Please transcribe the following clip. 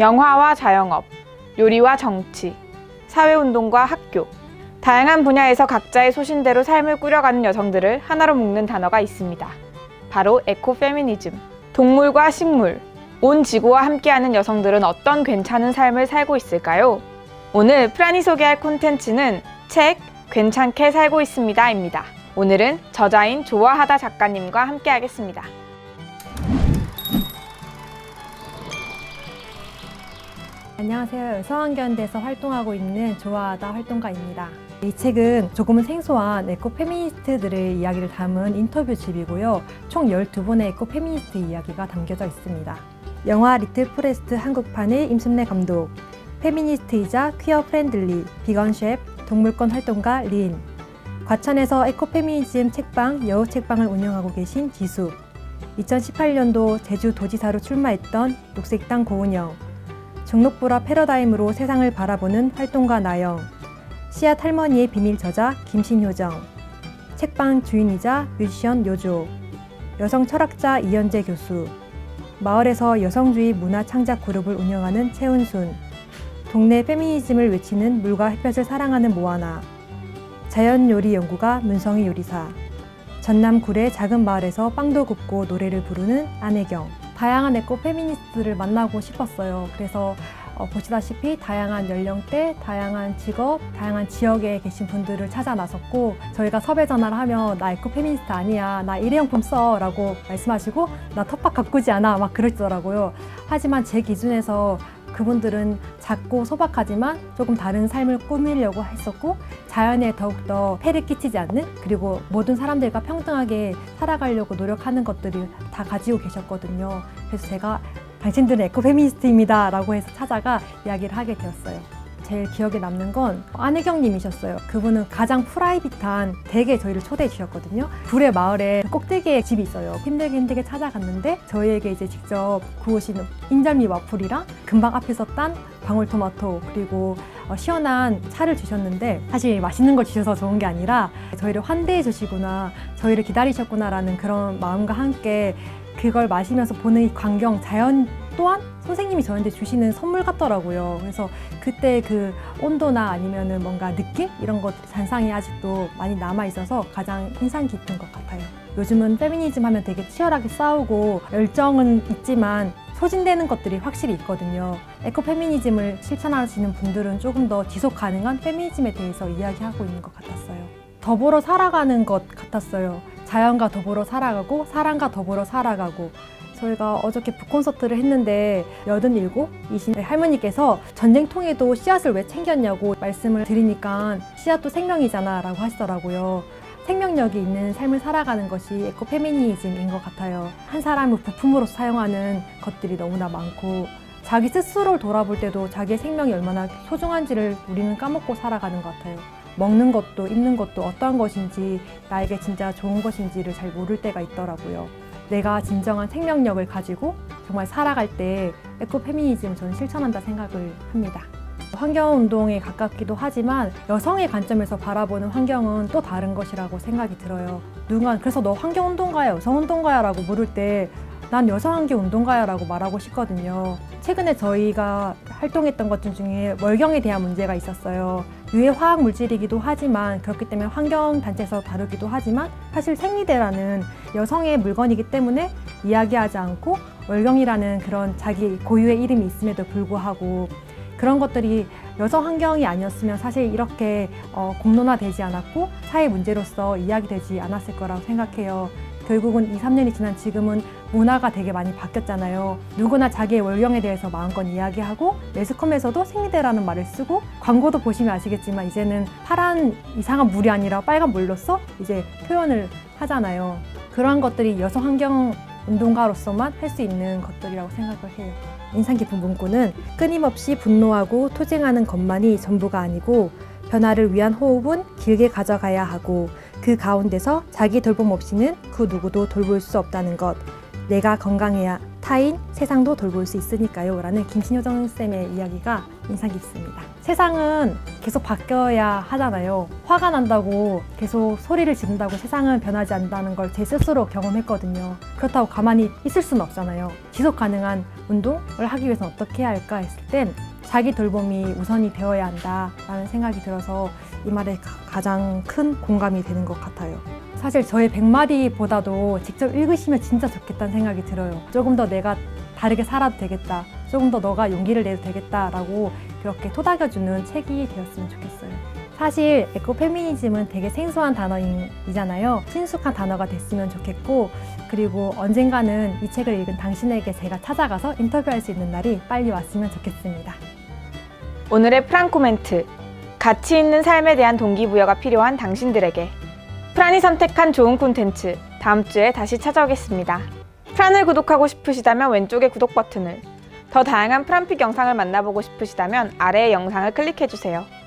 영화와 자영업, 요리와 정치, 사회운동과 학교. 다양한 분야에서 각자의 소신대로 삶을 꾸려가는 여성들을 하나로 묶는 단어가 있습니다. 바로 에코페미니즘. 동물과 식물, 온 지구와 함께하는 여성들은 어떤 괜찮은 삶을 살고 있을까요? 오늘 프란이 소개할 콘텐츠는 책 괜찮게 살고 있습니다입니다. 오늘은 저자인 좋아하다 작가님과 함께하겠습니다. 안녕하세요. 여성환경대에서 활동하고 있는 좋아하다 활동가입니다. 이 책은 조금은 생소한 에코 페미니스트들의 이야기를 담은 인터뷰집이고요. 총 12분의 에코 페미니스트 이야기가 담겨져 있습니다. 영화 리틀 포레스트 한국판의 임순례 감독, 페미니스트이자 퀴어 프렌들리, 비건 셰프, 동물권 활동가 린, 과천에서 에코 페미니즘 책방, 여우 책방을 운영하고 계신 지수, 2018년도 제주 도지사로 출마했던 녹색당 고은영, 종록보라 패러다임으로 세상을 바라보는 활동가 나영, 씨앗 할머니의 비밀 저자 김신효정, 책방 주인이자 뮤지션 요조, 여성 철학자 이현재 교수, 마을에서 여성주의 문화 창작 그룹을 운영하는 최은순, 동네 페미니즘을 외치는 물과 햇볕을 사랑하는 모아나, 자연 요리 연구가 문성희 요리사, 전남 구례 작은 마을에서 빵도 굽고 노래를 부르는 안혜경. 다양한 에코 페미니스트를 만나고 싶었어요. 그래서 어, 보시다시피 다양한 연령대, 다양한 직업, 다양한 지역에 계신 분들을 찾아 나섰고 저희가 섭외 전화를 하면 나 에코 페미니스트 아니야, 나 일회용품 써라고 말씀하시고 나 텃밭 가꾸지 않아 막 그러시더라고요. 하지만 제 기준에서 그분들은 작고 소박하지만 조금 다른 삶을 꾸미려고 했었고 자연에 더욱더 폐를 끼치지 않는 그리고 모든 사람들과 평등하게 살아가려고 노력하는 것들을 다 가지고 계셨거든요. 그래서 제가 당신들은 에코 페미니스트입니다 라고 해서 찾아가 이야기를 하게 되었어요. 제일 기억에 남는 건 안혜경님이셨어요. 그분은 가장 프라이빗한 댁에 저희를 초대해 주셨거든요. 불의 마을에 꼭대기에 집이 있어요. 힘들게 힘들게 찾아갔는데 저희에게 이제 직접 구우신 인절미 와플이랑 금방 앞에서 딴 방울토마토 그리고 어, 시원한 차를 주셨는데 사실 맛있는 걸 주셔서 좋은 게 아니라 저희를 환대해 주시구나 저희를 기다리셨구나라는 그런 마음과 함께 그걸 마시면서 보는 이 광경 자연 또한 선생님이 저한테 주시는 선물 같더라고요. 그래서 그때 그 온도나 아니면은 뭔가 느낌 이런 것들이 잔상이 아직도 많이 남아 있어서 가장 인상 깊은 것 같아요. 요즘은 페미니즘 하면 되게 치열하게 싸우고 열정은 있지만 소진되는 것들이 확실히 있거든요. 에코 페미니즘을 실천하시는 분들은 조금 더 지속 가능한 페미니즘에 대해서 이야기하고 있는 것 같았어요. 더불어 살아가는 것 같았어요. 자연과 더불어 살아가고 사람과 더불어 살아가고 저희가 어저께 북콘서트를 했는데 87 이신 할머니께서 전쟁통에도 씨앗을 왜 챙겼냐고 말씀을 드리니까 씨앗도 생명이잖아 라고 하시더라고요. 생명력이 있는 삶을 살아가는 것이 에코 페미니즘인 것 같아요. 한 사람을 부품으로 사용하는 것들이 너무나 많고 자기 스스로를 돌아볼 때도 자기의 생명이 얼마나 소중한지를 우리는 까먹고 살아가는 것 같아요. 먹는 것도 입는 것도 어떠한 것인지 나에게 진짜 좋은 것인지를 잘 모를 때가 있더라고요. 내가 진정한 생명력을 가지고 정말 살아갈 때 에코 페미니즘을 저는 실천한다 생각을 합니다. 환경 운동에 가깝기도 하지만 여성의 관점에서 바라보는 환경은 또 다른 것이라고 생각이 들어요. 누군가 그래서 너 환경 운동가야, 여성 운동가야 라고 물을 때 난 여성 환경 운동가야 라고 말하고 싶거든요. 최근에 저희가 활동했던 것 중에 월경에 대한 문제가 있었어요. 유해 화학 물질이기도 하지만 그렇기 때문에 환경 단체에서 다루기도 하지만 사실 생리대라는 여성의 물건이기 때문에 이야기하지 않고 월경이라는 그런 자기 고유의 이름이 있음에도 불구하고 그런 것들이 여성 환경이 아니었으면 사실 이렇게 어, 공론화되지 않았고 사회 문제로서 이야기되지 않았을 거라고 생각해요. 결국은 2, 3년이 지난 지금은 문화가 되게 많이 바뀌었잖아요. 누구나 자기의 월경에 대해서 마음껏 이야기하고 매스컴에서도 생리대라는 말을 쓰고 광고도 보시면 아시겠지만 이제는 파란 이상한 물이 아니라 빨간 물로써 이제 표현을 하잖아요. 그러한 것들이 여성 환경 운동가로서만 할 수 있는 것들이라고 생각을 해요. 인상 깊은 문구는 끊임없이 분노하고 투쟁하는 것만이 전부가 아니고 변화를 위한 호흡은 길게 가져가야 하고 그 가운데서 자기 돌봄 없이는 그 누구도 돌볼 수 없다는 것. 내가 건강해야 타인, 세상도 돌볼 수 있으니까요. 라는 김신효정 쌤의 이야기가 인상 깊습니다. 세상은 계속 바뀌어야 하잖아요. 화가 난다고 계속 소리를 지른다고 세상은 변하지 않는다는 걸 제 스스로 경험했거든요. 그렇다고 가만히 있을 수는 없잖아요. 지속 가능한 운동을 하기 위해서는 어떻게 해야 할까 했을 땐 자기 돌봄이 우선이 되어야 한다라는 생각이 들어서 이 말에 가- 가장 큰 공감이 되는 것 같아요. 사실 저의 100마디보다도 직접 읽으시면 진짜 좋겠다는 생각이 들어요. 조금 더 내가 다르게 살아도 되겠다. 조금 더 너가 용기를 내도 되겠다라고 그렇게 토닥여주는 책이 되었으면 좋겠어요. 사실 에코 페미니즘은 되게 생소한 단어이잖아요. 친숙한 단어가 됐으면 좋겠고, 그리고 언젠가는 이 책을 읽은 당신에게 제가 찾아가서 인터뷰할 수 있는 날이 빨리 왔으면 좋겠습니다. 오늘의 프란 코멘트. 가치 있는 삶에 대한 동기부여가 필요한 당신들에게. 프란이 선택한 좋은 콘텐츠. 다음 주에 다시 찾아오겠습니다. 프란을 구독하고 싶으시다면 왼쪽의 구독 버튼을. 더 다양한 프란픽 영상을 만나보고 싶으시다면 아래의 영상을 클릭해주세요.